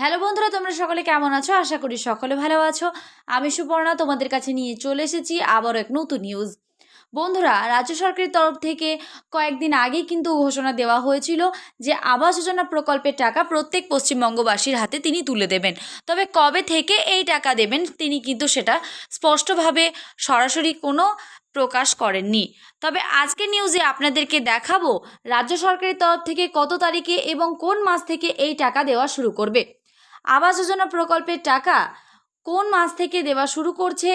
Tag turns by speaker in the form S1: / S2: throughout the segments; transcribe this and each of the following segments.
S1: Hello বন্ধুরা, তোমরা সকলে কেমন আছো? আশা করি সকলে ভালো আছো। আমি সুপর্ণা, তোমাদের কাছে নিয়ে চলে এসেছি আবারও এক নতুন নিউজ বন্ধুরা, রাজ্য সরকারের তরফ থেকে কয়েকদিন আগেই কিন্তু ঘোষণা দেওয়া হয়েছিল যে আবাস যোজনা প্রকল্পের টাকা প্রত্যেক পশ্চিমবঙ্গবাসীর হাতে তিনি তুলে দেবেন। তবে কবে থেকে এই টাকা দেবেন তিনি কিন্তু সেটা স্পষ্টভাবে সরাসরি কোনো প্রকাশ করেননি। তবে আজকের নিউজে আপনাদেরকে দেখাবো, রাজ্য সরকারের তরফ থেকে কত তারিখে এবং কোন মাস থেকে এই টাকা দেওয়া শুরু করবে। আবাস যোজনা প্রকল্পের টাকা কোন মাস থেকে দেওয়া শুরু করছে?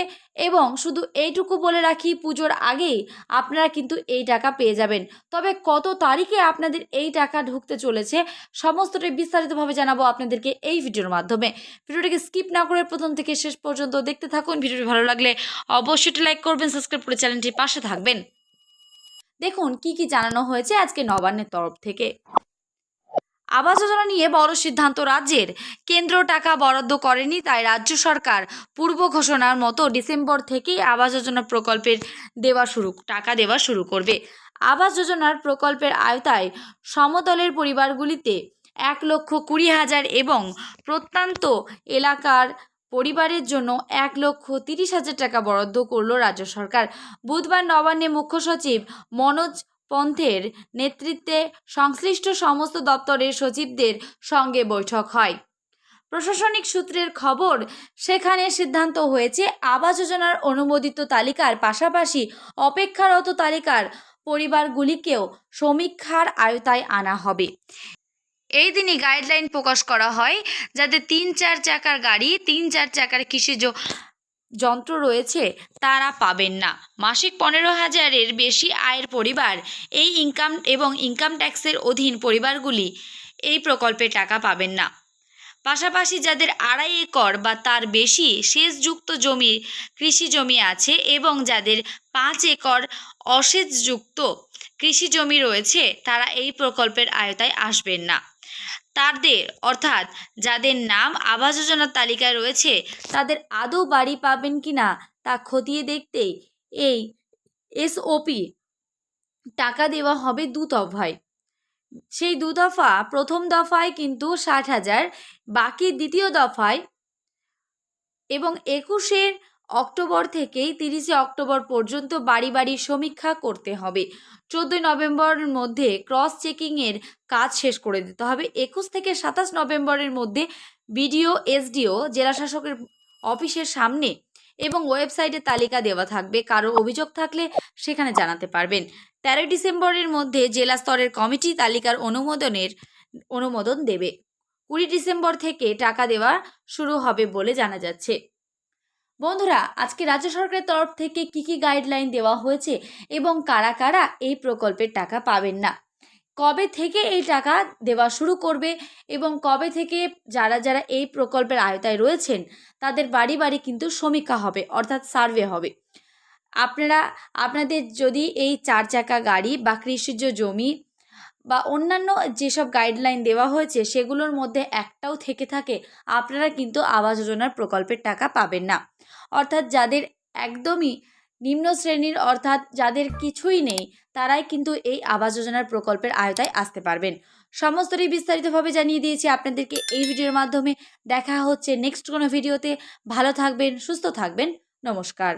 S1: এবং শুধু এইটুকু বলে রাখি, পুজোর আগেই আপনারা কিন্তু এই টাকা পেয়ে যাবেন। তবে কত তারিখে আপনাদের এই টাকা ঢুকতে চলেছে, সমস্তটাই বিস্তারিতভাবে জানাব আপনাদেরকে এই ভিডিওর মাধ্যমে। ভিডিওটিকে স্কিপ না করে প্রথম থেকে শেষ পর্যন্ত দেখতে থাকুন। ভিডিওটি ভালো লাগলে অবশ্যই লাইক করবেন, সাবস্ক্রাইব করে চ্যানেলটির পাশে থাকবেন। দেখুন, কি কি জানানো হয়েছে আজকে নবান্নের তরফ থেকে। আবাস যোজনা নিয়ে বড় সিদ্ধান্ত রাজ্যের। কেন্দ্র টাকা বরাদ্দ করেনি তাই রাজ্য সরকার পূর্ব ঘোষণার মতো ডিসেম্বর থেকেই আবাস যোজনা প্রকল্পের দেওয়া শুরু, টাকা দেওয়া শুরু করবে। আবাস যোজনার প্রকল্পের আওতায় সমতলের পরিবারগুলিতে এক লক্ষ কুড়ি হাজার এবং প্রত্যন্ত এলাকার পরিবারের জন্য এক লক্ষ তিরিশ হাজার টাকা বরাদ্দ করল রাজ্য সরকার। বুধবার নবান্নে মুখ্য সচিব মনোজ পন্থের নেতৃত্বে সংশ্লিষ্ট সমস্ত দপ্তরের সচিবদের সঙ্গে বৈঠক হয়। প্রশাসনিক সূত্রের খবর, সেখানে সিদ্ধান্ত হয়েছে আবাস যোজনার অনুমোদিত তালিকার পাশাপাশি অপেক্ষারত তালিকার পরিবারগুলিকেও সমীক্ষার আয়তায় আনা হবে। এই দিনই গাইডলাইন প্রকাশ করা হয় যাতে তিন চার চাকার গাড়ি, তিন চার চাকার কৃষিজ যন্ত্র রয়েছে, তারা পাবেন না। মাসিক পনেরো হাজারের বেশি আয়ের পরিবার, এই ইনকাম এবং ইনকাম ট্যাক্সের অধীন পরিবারগুলি এই প্রকল্পে টাকা পাবেন না। পাশাপাশি যাদের আড়াই একর বা তার বেশি সেচযুক্ত জমি, কৃষি জমি আছে এবং যাদের পাঁচ একর অসেচযুক্ত কৃষি জমি রয়েছে, তারা এই প্রকল্পের আয়তায় আসবেন না। তাদের, অর্থাৎ যাদের নাম আবাস যোজনার তালিকায় রয়েছে, তাদের আদৌ বাড়ি পাবেন কি না তা খতিয়ে দেখতে এই এসওপি টাকা দেওয়া হবে দু দফায়। সেই দু দফা, প্রথম দফায় কিন্তু ষাট হাজার, বাকি দ্বিতীয় দফায় এবং একুশের অক্টোবর থেকেই তিরিশে অক্টোবর পর্যন্ত বাড়ি বাড়ি সমীক্ষা করতে হবে। চোদ্দোই নভেম্বরের মধ্যে ক্রস চেকিংয়ের কাজ শেষ করে দিতে হবে। একুশ থেকে সাতাশ নভেম্বরের মধ্যে বিডিও, এসডিও জেলাশাসকের অফিসের সামনে এবং ওয়েবসাইটে তালিকা দেওয়া থাকবে। কারও অভিযোগ থাকলে সেখানে জানাতে পারবেন। তেরোই ডিসেম্বরের মধ্যে জেলা স্তরের কমিটি তালিকার অনুমোদনের, অনুমোদন দেবে। কুড়ি ডিসেম্বর থেকে টাকা দেওয়া শুরু হবে বলে জানা যাচ্ছে। বন্ধুরা, আজকে রাজ্য সরকারের তরফ থেকে কি কি গাইডলাইন দেওয়া হয়েছে এবং কারা কারা এই প্রকল্পের টাকা পাবেন না? কবে থেকে এই টাকা দেওয়া শুরু করবে এবং কবে থেকে যারা যারা এই প্রকল্পের আয়তায় রয়েছেন, তাদের বাড়ি বাড়ি কিন্তু সমীক্ষা হবে, অর্থাৎ সার্ভে হবে। আপনারা, আপনাদের যদি এই চার চাকা গাড়ি বা কৃষিজ জমি বা অন্যান্য যেসব গাইডলাইন দেওয়া হয়েছে, সেগুলোর মধ্যে একটাও থেকে থাকে, আপনারা কিন্তু আবাস যোজনার প্রকল্পের টাকা পাবেন না। অর্থাৎ যাদের একদমই নিম্ন শ্রেণির, অর্থাৎ যাদের কিছুই নেই, তারাই কিন্তু এই আবাস যোজনার প্রকল্পের আয়তায় আসতে পারবেন। সমস্তটাই বিস্তারিতভাবে জানিয়ে দিয়েছি আপনাদেরকে এই ভিডিওর মাধ্যমে। দেখা হচ্ছে নেক্সট কোনো ভিডিওতে ভালো থাকবেন, সুস্থ থাকবেন। নমস্কার।